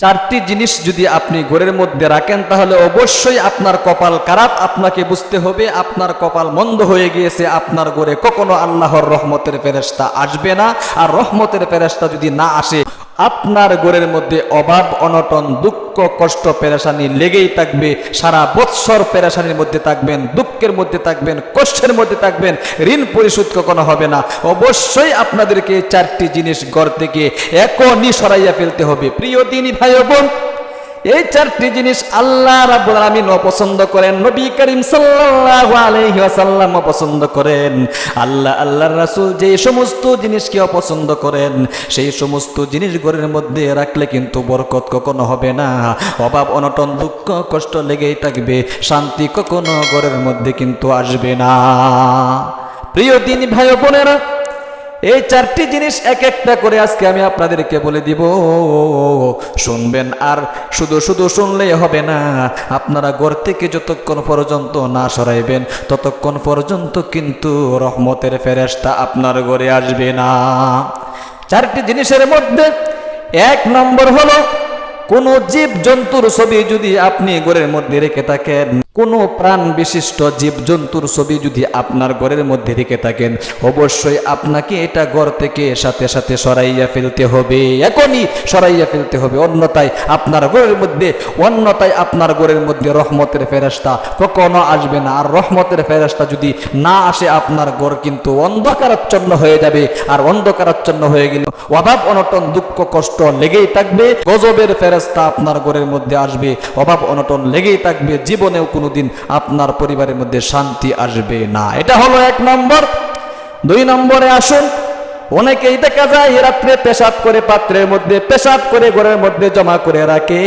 চারটি জিনিস যদি আপনি ঘরের মধ্যে রাখেন, তাহলে অবশ্যই আপনার কপাল খারাপ, আপনাকে বুঝতে হবে, আপনার কপাল মন্দ হয়ে গিয়েছে, আপনার ঘরে কখনো আল্লাহর রহমতের ফেরেস্তা আসবে না। আর রহমতের ফেরেস্তা যদি না আসে আপনার গোড়ের মধ্যে অভাব, অনটন, দুঃখ, কষ্ট, পেরেশানি লেগেই থাকবে। সারা বৎসর পেরেশানির মধ্যে থাকবেন, দুঃখের মধ্যে থাকবেন, কষ্টের মধ্যে থাকবেন, ঋণ পরিশোধ কখনো হবে না। অবশ্যই আপনাদেরকে চারটি জিনিস গড় থেকে এখনই সরাইয়া ফেলতে হবে। প্রিয় দিনী ভাই বোন এই চারটি জিনিস আল্লাহ রাব্বুল আলামিন অপছন্দ করেন, নবী করিম সাল্লাল্লাহু আলাইহি ওয়াসাল্লাম অপছন্দ করেন। আল্লাহ, আল্লাহর রাসূল যে সমস্ত জিনিসকে অপছন্দ করেন, সেই সমস্ত জিনিস ঘরের মধ্যে রাখলে কিন্তু বরকত কখনো হবে না। অভাব, অনটন, দুঃখ, কষ্ট লেগেই থাকবে, শান্তি কখনো ঘরের মধ্যে কিন্তু আসবে না। প্রিয় দিনী ভাই বোনেরা এই চারটি জিনিস এক একটা করে আজকে আমি আপনাদেরকে বলে দিব। শুনবেন আর শুধু শুধু শুনলেই হবে না, আপনারা ঘর থেকে যতক্ষণ পর্যন্ত না সরাইবেন, ততক্ষণ পর্যন্ত কিন্তু রহমতের ফেরেশতা আপনার ঘরে আসবে না। চারটি জিনিসের মধ্যে এক নম্বর হলো, কোন জীব জন্তুর ছবি যদি আপনি ঘরের মধ্যে রেখে থাকেন কোন প্রাণ বিশিষ্ট জীব জন্তুর ছবি যদি আপনার ঘরের মধ্যে রেখে থাকেন, অবশ্যই আপনাকে এটা ঘর থেকে সাথে সাথে সরাইয়া ফেলতে হবে। এখনই সরাইয়া ফেলতে হবে। অন্যতায় আপনার ঘরের মধ্যে অন্যতায় আপনার ঘরের মধ্যে রহমতের ফেরস্তা কখনো আসবে না। আর রহমতের ফেরস্তা যদি না আসে, আপনার ঘর কিন্তু অন্ধকারাচ্ছন্ন হয়ে যাবে। আর অন্ধকারাচ্ছন্ন হয়ে গেলে অভাব, অনটন, দুঃখ, কষ্ট লেগেই থাকবে। গজবের ফেরস্তা আপনার ঘরের মধ্যে আসবে। অভাব, অনটন লেগেই থাকবে। জীবনেও কোনোদিন আপনার পরিবারের মধ্যে শান্তি আসবে না। এটা হলো এক নম্বর। দুই নম্বরে আসুন অনেকেই দেখা যায় রাত্রে পেশাব করে পাত্রের মধ্যে, পেশাব করে ঘরের মধ্যে জমা করে রাখে।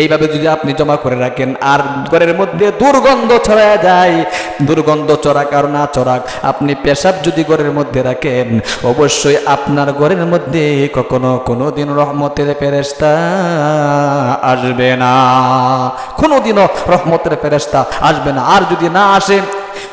এইভাবে যদি আপনি জমা করে রাখেন, আর ঘরের মধ্যে দুর্গন্ধ ছড়ায় যায়। দুর্গন্ধ চড়াক আর না চড়াক আপনি পেশাব যদি ঘরের মধ্যে রাখেন, অবশ্যই আপনার ঘরের মধ্যে কখনো কোনো দিন রহমতের ফেরেস্তা আসবে না। কোনোদিনও রহমতের ফেরেস্তা আসবে না। আর যদি না আসে,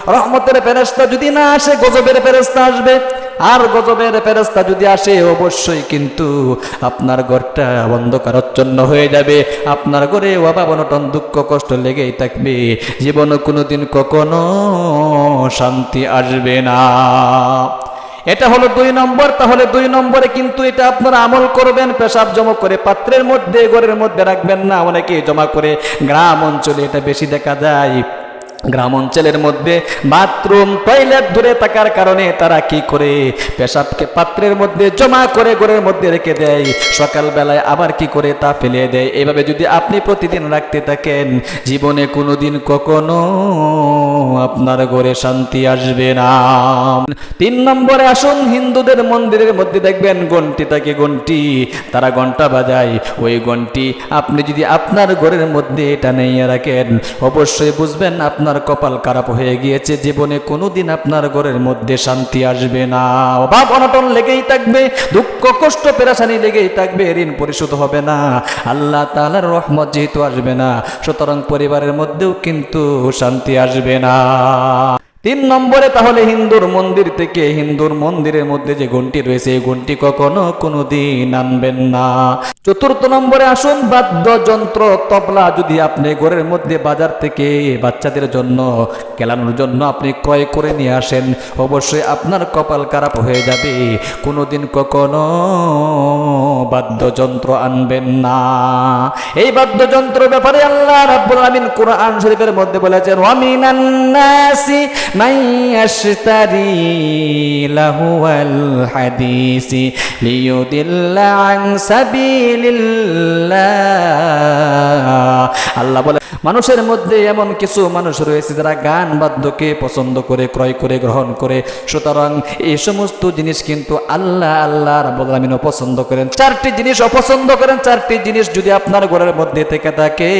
রহমতের ফেরেস্তা যদি না আসে, গজবের ফেরেস্তা আসবে। আর গজবের ফেরস্তা যদি আসে, অবশ্যই কিন্তু আপনার ঘরটা অন্ধকারচ্ছন্ন হয়ে যাবে। আপনার ঘরে অভাব, অনটন, দুঃখ, কষ্ট লেগেই থাকবে। জীবনে কোনোদিন কখনো শান্তি আসবে না। এটা হলো দুই নম্বর। তাহলে দুই নম্বরে কিন্তু এটা আপনারা আমল করবেন, পেশাব জমা করে পাত্রের মধ্যে, ঘরের মধ্যে রাখবেন না। অনেকে জমা করে গ্রাম অঞ্চলে এটা বেশি দেখা যায়। গ্রাম অঞ্চলের মধ্যে বাথরুম, টয়লেট দূরে থাকার কারণে তারা কি করে? পেশাবকে পাত্রের মধ্যে জমা করে ঘরের মধ্যে রেখে দেয়। সকালবেলায় আবার কি করে তা ফেলে দেয়? এভাবে যদি আপনি প্রতিদিন রাখতে থাকেন, জীবনে কোনোদিন কখনো আপনার ঘরে শান্তি আসবে না। তিন নম্বরে আসুন, হিন্দুদের মন্দিরের মধ্যে দেখবেন ঘন্টি থাকে ঘন্টি, তারা ঘণ্টা বাজায়। ওই ঘন্টি আপনি যদি আপনার ঘরের মধ্যে এটা নেই রাখেন, অবশ্যই বুঝবেন আপনার কপাল খারাপ হয়ে গিয়েছে, জীবনে কোনোদিন আপনার ঘরের মধ্যে শান্তি আসবে না। অভাব অনটন লেগেই থাকবে, দুঃখ, কষ্ট, পেরাশানি লেগেই থাকবে, ঋণ পরিশোধ হবে না। আল্লাহ তালার রহমত যেহেতু আসবে না, সুতরাং পরিবারের মধ্যেও কিন্তু শান্তি আসবে না। তিন নম্বরে তাহলে হিন্দুর মন্দির থেকে হিন্দুর মন্দিরের মধ্যে যে ঘন্টি রয়েছে, এই ঘন্টি কখনো কোনোদিন আনবেন না। চতুর্থ নম্বরে আসুন, বাদ্যযন্ত্র, তবলা যদি আপনি ঘরের মধ্যে বাজার থেকে বাচ্চাদের জন্য, খেলানোর জন্য আপনি ক্রয় করে নিয়ে আসেন, অবশ্যই আপনার কপাল খারাপ হয়ে যাবে। কোনোদিন কখনো বাদ্যযন্ত্র আনবেন না। এই বাদ্যযন্ত্র ব্যাপারে আল্লাহ রাব্বুল আলামিন কোরআন শরীফের মধ্যে বলেছেন ওয়ামিনান নাসি من يشتري لهو الحديث ليضل عن سبيل الله আল্লাহ বলে মানুষের মধ্যে এমন কিছু মানুষ রয়েছে যারা গান বাদ্যকে পছন্দ করে, ক্রয় করে, গ্রহণ করে। সুতরাং এই সমস্ত জিনিস কিন্তু আল্লাহ আল্লাহ রাব্বুল আলামিন পছন্দ করেন। চারটি জিনিস অপছন্দ করেন। চারটি জিনিস যদি আপনার ঘরের মধ্যে থেকে থাকে,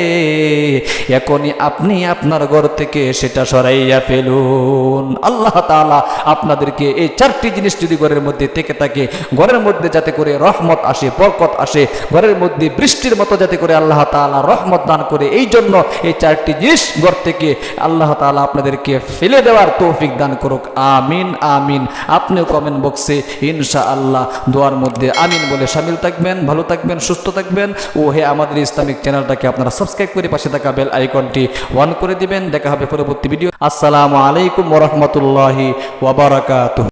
এখনই আপনি আপনার ঘর থেকে সেটা সরাইয়া ফেলুন। আল্লাহ তাআলা আপনাদেরকে এই চারটি জিনিস যদি ঘরের মধ্যে থেকে থাকে, ঘরের মধ্যে যাতে করে রহমত আসে, বরকত আসে, ঘরের মধ্যে বৃষ্টির মতো যাতে করে আল্লাহ তাআলা রহমত দান করে এই জন্য এই চারটি জিনিস ঘর থেকে আল্লাহ তাআলা আপনাদেরকে ফেলে দেওয়ার তৌফিক দান করুক। আমিন আমিন। আপনিও কমেন্ট বক্সে ইনশা আল্লাহ দোয়ার মধ্যে আমিন বলে সামিল থাকবেন, ভালো থাকবেন, সুস্থ থাকবেন। ও হে আমাদের ইসলামিক চ্যানেলটাকে আপনারা সাবস্ক্রাইব করে পাশে থাকা বেল আইকনটি অন করে দিবেন। দেখা হবে পরবর্তী ভিডিও আসসালামু আলাইকুম ওরহমতুল্লাহি ওয়াবারাকাতুহ